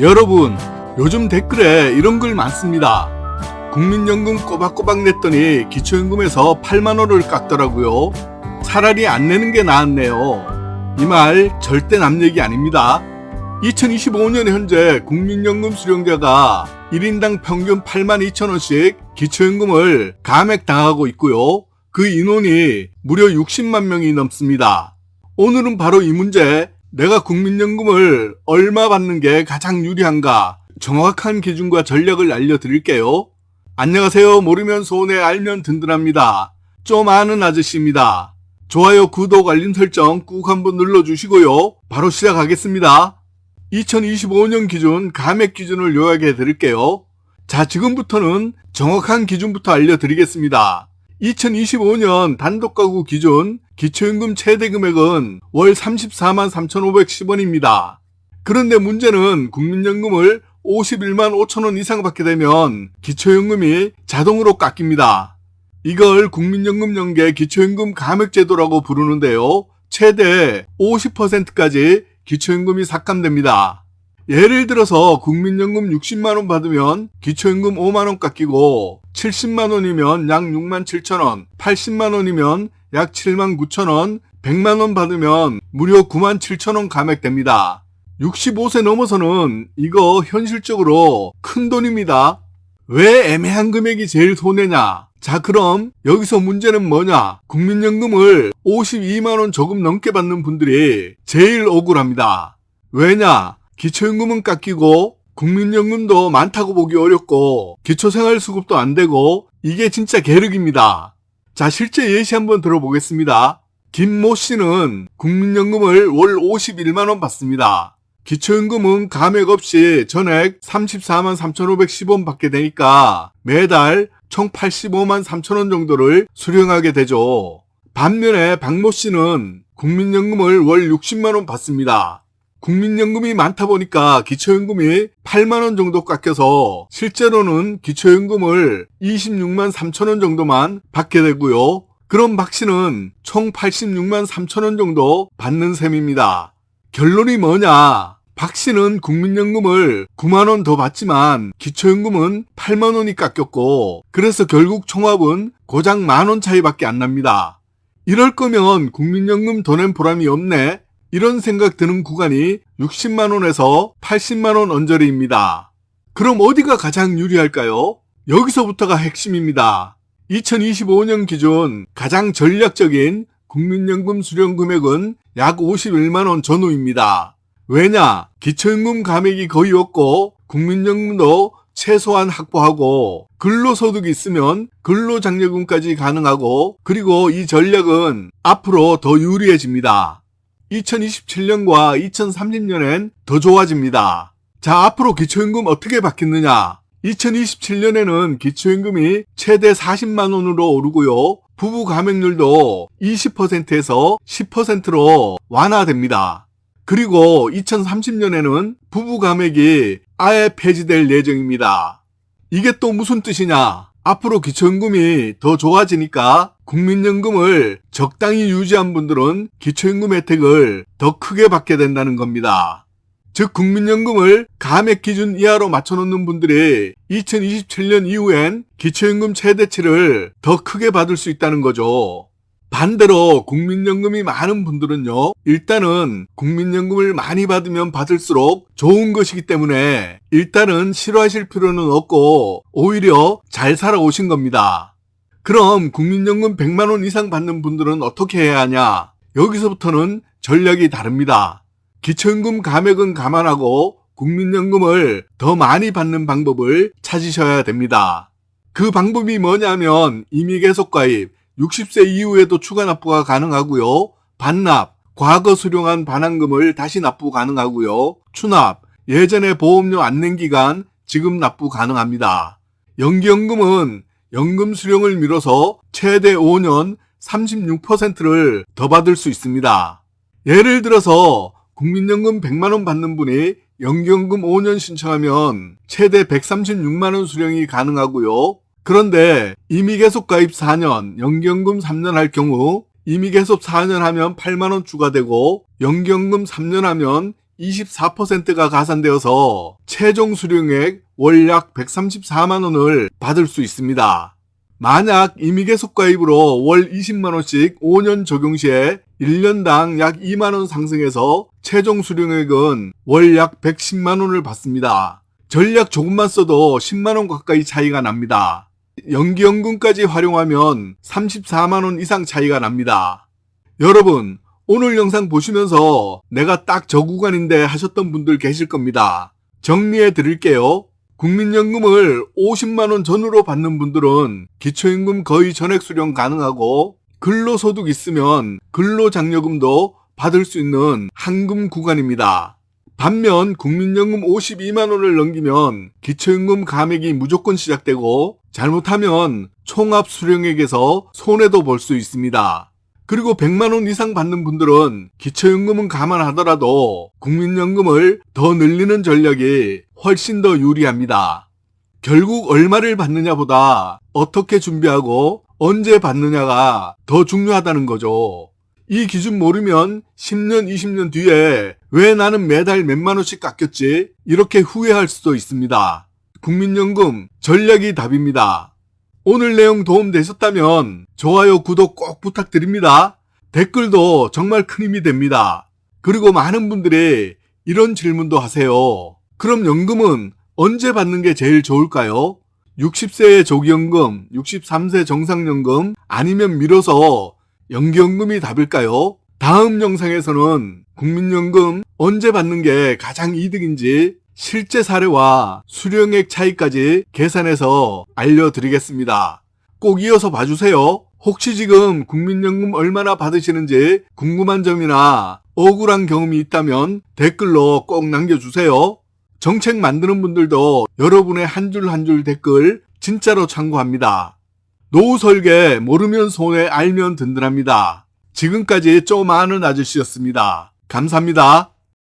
여러분, 요즘 댓글에 이런 글 많습니다. 국민연금 꼬박꼬박 냈더니 기초연금에서 8만원을 깎더라고요. 차라리 안 내는 게 나았네요. 이 말 절대 남 얘기 아닙니다. 2025년 현재 국민연금 수령자가 1인당 평균 8만 2천원씩 기초연금을 감액당하고 있고요. 그 인원이 무려 60만 명이 넘습니다. 오늘은 바로 이 문제, 내가 국민연금을 얼마 받는 게 가장 유리한가 정확한 기준과 전략을 알려드릴게요. 안녕하세요. 모르면 손해 알면 든든합니다. 좀 아는 아저씨입니다. 좋아요, 구독, 알림 설정 꾹 한번 눌러주시고요. 바로 시작하겠습니다. 2025년 기준 감액 기준을 요약해 드릴게요. 자, 지금부터는 정확한 기준부터 알려드리겠습니다. 2025년 단독 가구 기준 기초연금 최대 금액은 월 34만 3,510원입니다. 그런데 문제는 국민연금을 51만 5천 원 이상 받게 되면 기초연금이 자동으로 깎입니다. 이걸 국민연금 연계 기초연금 감액제도라고 부르는데요. 최대 50%까지 기초연금이 삭감됩니다. 예를 들어서 국민연금 60만원 받으면 기초연금 5만원 깎이고 70만원이면 약 6만 7천원, 80만원이면 약 7만 9천원, 100만원 받으면 무려 9만 7천원 감액됩니다. 65세 넘어서는 이거 현실적으로 큰 돈입니다. 왜 애매한 금액이 제일 손해냐? 자, 그럼 여기서 문제는 뭐냐? 국민연금을 52만원 조금 넘게 받는 분들이 제일 억울합니다. 왜냐? 기초연금은 깎이고 국민연금도 많다고 보기 어렵고 기초생활수급도 안 되고 이게 진짜 계륵입니다. 자, 실제 예시 한번 들어보겠습니다. 김모 씨는 국민연금을 월 51만원 받습니다. 기초연금은 감액 없이 전액 34만 3,510원 받게 되니까 매달 총 85만 3천원 정도를 수령하게 되죠. 반면에 박모 씨는 국민연금을 월 60만원 받습니다. 국민연금이 많다 보니까 기초연금이 8만원 정도 깎여서 실제로는 기초연금을 26만 3천원 정도만 받게 되고요. 그럼 박 씨는 총 86만 3천원 정도 받는 셈입니다. 결론이 뭐냐? 박 씨는 국민연금을 9만원 더 받지만 기초연금은 8만원이 깎였고 그래서 결국 총합은 고작 만원 차이밖에 안 납니다. 이럴 거면 국민연금 더 낸 보람이 없네? 이런 생각 드는 구간이 60만원에서 80만원 언저리입니다. 그럼 어디가 가장 유리할까요? 여기서부터가 핵심입니다. 2025년 기준 가장 전략적인 국민연금 수령 금액은 약 51만원 전후입니다. 왜냐? 기초연금 감액이 거의 없고 국민연금도 최소한 확보하고 근로소득이 있으면 근로장려금까지 가능하고 그리고 이 전략은 앞으로 더 유리해집니다. 2027년과 2030년엔 더 좋아집니다. 자, 앞으로 기초연금 어떻게 바뀌느냐? 2027년에는 기초연금이 최대 40만 원으로 오르고요. 부부 감액률도 20%에서 10%로 완화됩니다. 그리고 2030년에는 부부 감액이 아예 폐지될 예정입니다. 이게 또 무슨 뜻이냐? 앞으로 기초연금이 더 좋아지니까 국민연금을 적당히 유지한 분들은 기초연금 혜택을 더 크게 받게 된다는 겁니다. 즉 국민연금을 감액 기준 이하로 맞춰놓는 분들이 2027년 이후엔 기초연금 최대치를 더 크게 받을 수 있다는 거죠. 반대로 국민연금이 많은 분들은요, 일단은 국민연금을 많이 받으면 받을수록 좋은 것이기 때문에 일단은 싫어하실 필요는 없고 오히려 잘 살아오신 겁니다. 그럼 국민연금 100만원 이상 받는 분들은 어떻게 해야 하냐? 여기서부터는 전략이 다릅니다. 기초연금 감액은 감안하고 국민연금을 더 많이 받는 방법을 찾으셔야 됩니다. 그 방법이 뭐냐면 이미 계속 가입, 60세 이후에도 추가 납부가 가능하고요. 반납, 과거 수령한 반환금을 다시 납부 가능하고요. 추납, 예전에 보험료 안 낸 기간 지금 납부 가능합니다. 연기연금은 연금 수령을 미뤄서 최대 5년 36%를 더 받을 수 있습니다. 예를 들어서 국민연금 100만원 받는 분이 연기연금 5년 신청하면 최대 136만원 수령이 가능하고요. 그런데 이미 계속 가입 4년, 연기연금 3년 할 경우 이미 계속 4년 하면 8만원 추가되고 연기연금 3년 하면 24%가 가산되어서 최종 수령액 월약 134만 원을 받을 수 있습니다. 만약 임의계속 가입으로 월 20만 원씩 5년 적용 시에 1년당 약 2만 원 상승해서 최종 수령액은 월 약 110만 원을 받습니다. 전략 조금만 써도 10만 원 가까이 차이가 납니다. 연기연금까지 활용하면 34만 원 이상 차이가 납니다. 여러분, 오늘 영상 보시면서 내가 딱 저 구간인데 하셨던 분들 계실 겁니다. 정리해 드릴게요. 국민연금을 50만원 전후로 받는 분들은 기초임금 거의 전액 수령 가능하고 근로소득 있으면 근로장려금도 받을 수 있는 한금 구간입니다. 반면 국민연금 52만원을 넘기면 기초임금 감액이 무조건 시작되고 잘못하면 총합 수령액에서 손해도 볼 수 있습니다. 그리고 100만원 이상 받는 분들은 기초연금은 감안하더라도 국민연금을 더 늘리는 전략이 훨씬 더 유리합니다. 결국 얼마를 받느냐보다 어떻게 준비하고 언제 받느냐가 더 중요하다는 거죠. 이 기준 모르면 10년, 20년 뒤에 왜 나는 매달 몇만 원씩 깎였지? 이렇게 후회할 수도 있습니다. 국민연금 전략이 답입니다. 오늘 내용 도움 되셨다면 좋아요, 구독 꼭 부탁드립니다. 댓글도 정말 큰 힘이 됩니다. 그리고 많은 분들이 이런 질문도 하세요. 그럼 연금은 언제 받는 게 제일 좋을까요? 60세의 조기연금, 63세 정상연금, 아니면 미뤄서 연기연금이 답일까요? 다음 영상에서는 국민연금 언제 받는 게 가장 이득인지 실제 사례와 수령액 차이까지 계산해서 알려드리겠습니다. 꼭 이어서 봐주세요. 혹시 지금 국민연금 얼마나 받으시는지 궁금한 점이나 억울한 경험이 있다면 댓글로 꼭 남겨주세요. 정책 만드는 분들도 여러분의 한 줄 한 줄 댓글 진짜로 참고합니다. 노후 설계 모르면 손해 알면 든든합니다. 지금까지 쪼마는 아저씨였습니다. 감사합니다.